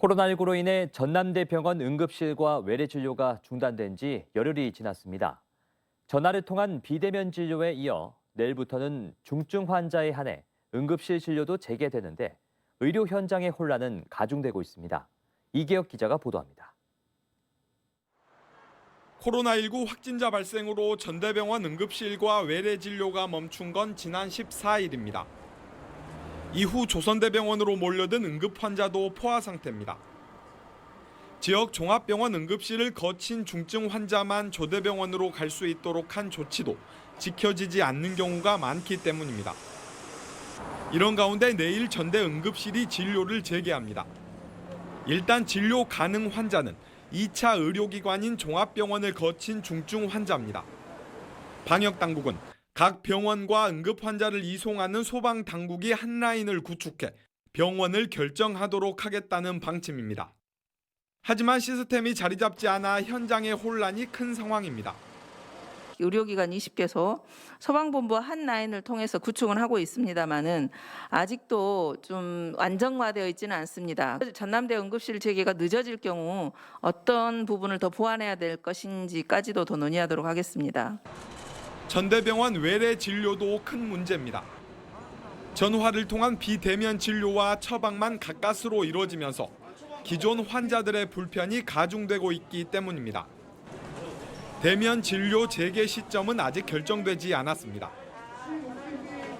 코로나19로 인해 전남대 병원 응급실과 외래 진료가 중단된 지 열흘이 지났습니다. 전화를 통한 비대면 진료에 이어 내일부터는 중증 환자에 한해 응급실 진료도 재개되는데 의료 현장의 혼란은 가중되고 있습니다. 이계혁 기자가 보도합니다. 코로나19 확진자 발생으로 전대병원 응급실과 외래 진료가 멈춘 건 지난 14일입니다. 이후 조선대병원으로 몰려든 응급 환자도 포화 상태입니다. 지역 종합병원 응급실을 거친 중증 환자만 조대병원으로 갈 수 있도록 한 조치도 지켜지지 않는 경우가 많기 때문입니다. 이런 가운데 내일 전대 응급실이 진료를 재개합니다. 일단 진료 가능 환자는 2차 의료기관인 종합병원을 거친 중증 환자입니다. 방역 당국은 각 병원과 응급 환자를 이송하는 소방 당국이 한 라인을 구축해 병원을 결정하도록 하겠다는 방침입니다. 하지만 시스템이 자리 잡지 않아 현장의 혼란이 큰 상황입니다. 의료기관 20개소, 소방본부 한 라인을 통해서 구축은 하고 있습니다만은 아직도 좀 안정화되어 있지는 않습니다. 전남대 응급실 재개가 늦어질 경우 어떤 부분을 더 보완해야 될 것인지까지도 더 논의하도록 하겠습니다. 전대병원 외래 진료도 큰 문제입니다. 전화를 통한 비대면 진료와 처방만 가까스로 이루어지면서 기존 환자들의 불편이 가중되고 있기 때문입니다. 대면 진료 재개 시점은 아직 결정되지 않았습니다.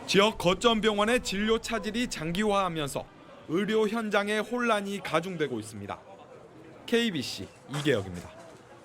지역 거점 병원의 진료 차질이 장기화하면서 의료 현장의 혼란이 가중되고 있습니다. KBC 이계혁입니다.